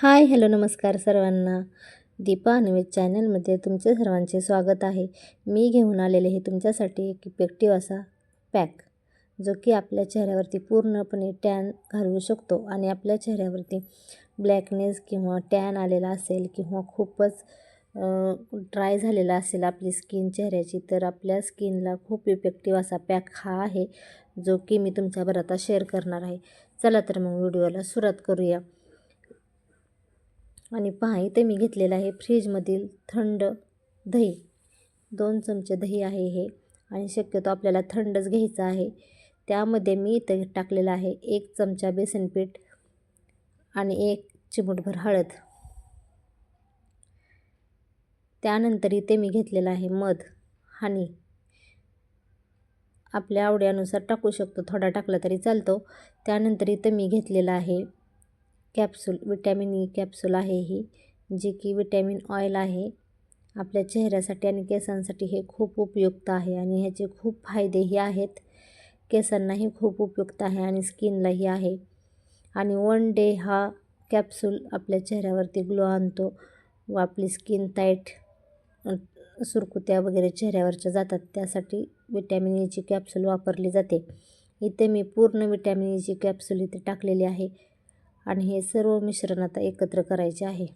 Hi hello नमस्कार सर्वांना. दीपा अन्वेज चॅनलमध्ये तुमचे सर्वांचे स्वागत आहे. मी घेऊन आलेले हे तुमच्यासाठी एक इफेक्टिव्ह असा पॅक जो की आपल्या चेहऱ्यावरती पूर्णपणे टॅन घालवू शकतो आणि आपल्या चेहऱ्यावरती ब्लॅकनेस किंवा टॅन आलेला असेल किंवा खूपच ड्राय झालेला असेल आपली स्किन चेहऱ्याची तर आपल्या स्किनला खूप इफेक्टिव्ह असा पॅक हा आहे जो की मी तुमच्याबरोबर आता शेअर करणार आहे. चला तर मग व्हिडिओला सुरुवात करूया. आणि पहा इथे मी घेतलेलं आहे फ्रीजमधील थंड दही. दोन चमचे दही आहे हे आणि शक्यतो आपल्याला थंडच घ्यायचं आहे. त्यामध्ये मी इथं टाकलेलं आहे एक चमचा बेसनपीठ आणि एक चिमूटभर हळद. त्यानंतर इथे मी घेतलेलं आहे मध हानी. आपल्या आवडीनुसार टाकू शकतो थोडा टाकला तरी चालतो. त्यानंतर इथं मी घेतलेलं आहे capsule vitamin E e capsule आहे ही जी की विटॅमिन ऑइल आहे. आपल्या चेहऱ्यासाठी आणि केसांसाठी हे खूप उपयुक्त आहे आणि ह्याचे खूप फायदेही आहेत. केसांनाही खूप उपयुक्त आहे आणि स्किनलाही आहे. आणि वन डे हा कॅप्सूल आपल्या चेहऱ्यावरती ग्लो आणतो व आपली स्किन टाईट सुरकुत्या वगैरे चेहऱ्यावरच्या जातात. त्यासाठी विटॅमिन ईची e कॅप्सूल वापरली जाते. इथे मी पूर्ण विटॅमिन ईची e कॅप्सूल इथे टाकलेली आहे. आणि हे सर्व मिश्रण आता एकत्र करायचे आहे.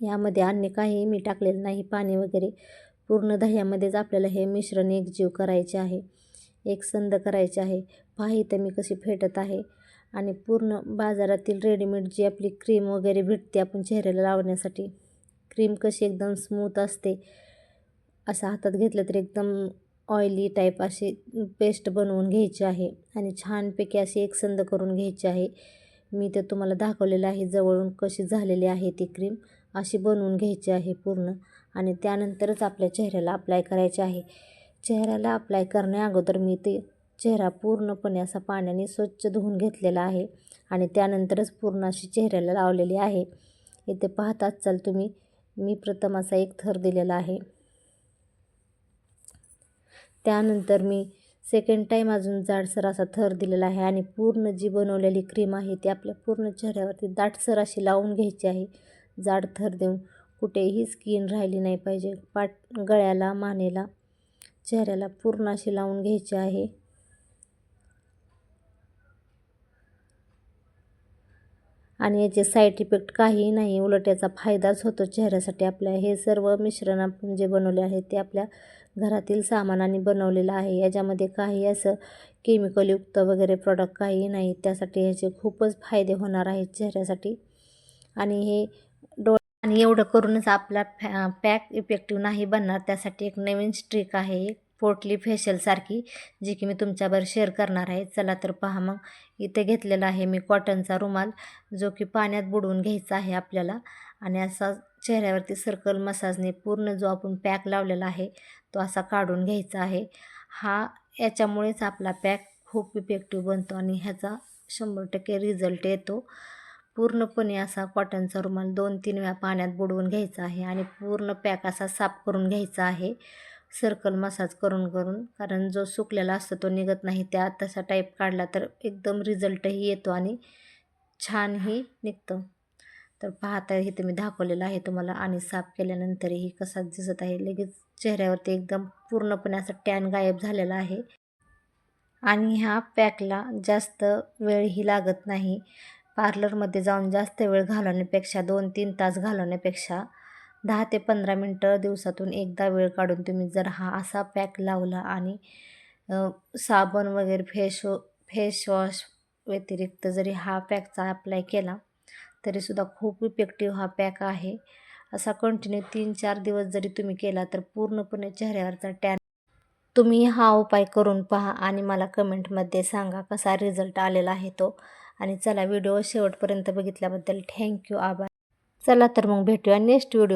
यामध्ये अन्य काही मी टाकलेलं नाही. पाणी वगैरे पूर्ण दह्यामध्येच आपल्याला हे मिश्रण एकजीव करायचे आहे. एकसंद करायचे आहे. पहा इथं मी कशी फेटत आहे. आणि पूर्ण बाजारातील रेडीमेड जी आपली क्रीम वगैरे भेटते आपण चेहऱ्याला लावण्यासाठी क्रीम कशी एकदम स्मूथ असते असं हातात घेतलं तर एकदम ऑइली टाईप अशी पेस्ट बनवून घ्यायची आहे. आणि छानपैकी अशी एकसंद करून घ्यायची आहे. मी ते तुम्हाला दाखवलेलं आहे जवळून कशी झालेली आहे ती क्रीम अशी बनवून घ्यायची आहे पूर्ण. आणि त्यानंतरच आपल्या चेहऱ्याला अप्लाय करायचे आहे. चेहऱ्याला अप्लाय करण्या अगोदर मी ते चेहरा पूर्णपणे असा पाण्याने स्वच्छ धुवून घेतलेला आहे. आणि त्यानंतरच पूर्ण अशी चेहऱ्याला लावलेली आहे. इथे पाहताच असाल तुम्ही मी प्रथम असा एक थर दिलेला आहे. त्यानंतर मी सेकंड टाईम अजून जाडसर असा थर दिलेला आहे आणि पूर्ण जी बनवलेली क्रीम आहे ती आपल्या पूर्ण चेहऱ्यावरती दाटसर अशी लावून घ्यायची आहे. जाड थर देऊन कुठेही स्किन राहिली नाही पाहिजे. पाट गळ्याला मानेला चेहऱ्याला पूर्ण अशी लावून घ्यायची आहे. आणि याचे साईड इफेक्ट काहीही नाही उलट याचा फायदाच होतो चेहऱ्यासाठी. आपल्या हे सर्व मिश्रण आपण जे बनवले आहे ते आपल्या घरातील सामानाने बनवलेलं आहे. याच्यामध्ये काही असं केमिकलयुक्त वगैरे प्रॉडक्ट काही नाही. त्यासाठी ह्याचे खूपच फायदे होणार आहेत चेहऱ्यासाठी. आणि हे डो आणि एवढं करूनच आपला फॅ पॅक इफेक्टिव्ह नाही बनणार. त्यासाठी एक नवीन स्ट्रिक आहे. एक पोटली फेशलसारखी जी की मी तुमच्यावर शेअर करणार आहे. चला तर पहा मग. इथे घेतलेला आहे मी कॉटनचा रुमाल जो की पाण्यात बुडवून घ्यायचा आहे आपल्याला. आणि असा चेहऱ्यावरती सर्कल मसाजने पूर्ण जो आपण पॅक लावलेला आहे तो असा काढून घ्यायचा आहे. हा याच्यामुळेच आपला पॅक खूप इफेक्टिव्ह बनतो आणि ह्याचा शंभर टक्के रिझल्ट येतो. पूर्णपणे असा कॉटनचा रुमाल दोन तीन वेळा पाण्यात बुडवून घ्यायचा आहे आणि पूर्ण पॅक असा साफ करून घ्यायचा आहे. सर्कल मसाज करून करून. कारण जो सुकलेला असतो तो निघत नाही. त्या तसा टाईप काढला तर एकदम रिझल्टही येतो आणि छानही निघतं. तर पाहता हे तुम्ही दाखवलेलं आहे तुम्हाला आणि साफ केल्यानंतरही कसा दिसत आहे. लगेच चेहऱ्यावरती एकदम पूर्णपणे असा टॅन गायब झालेला आहे. आणि ह्या पॅकला जास्त वेळही लागत नाही. पार्लरमध्ये जाऊन जास्त वेळ घालवण्यापेक्षा दोन तीन तास घालवण्यापेक्षा दहा ते पंधरा मिनटं दिवसातून एकदा वेळ काढून तुम्ही जर हा असा पॅक लावला आणि साबण वगैरे फेश फेस वॉश व्यतिरिक्त जरी हा पॅकचा अप्लाय केला तरीसुद्धा खूप इफेक्टिव्ह हा पॅक आहे. असा कंटिन्यू तीन चार दिवस जरी तुम्ही केला तर पूर्णपणे चेहऱ्यावरचा टॅन तुम्ही हा उपाय करून पहा आणि मला कमेंटमध्ये सांगा कसा रिझल्ट आलेला आहे तो. आणि चला व्हिडिओ शेवटपर्यंत बघितल्याबद्दल थँक्यू आभार. चला तर मग भेटूया नेक्स्ट व्हिडिओ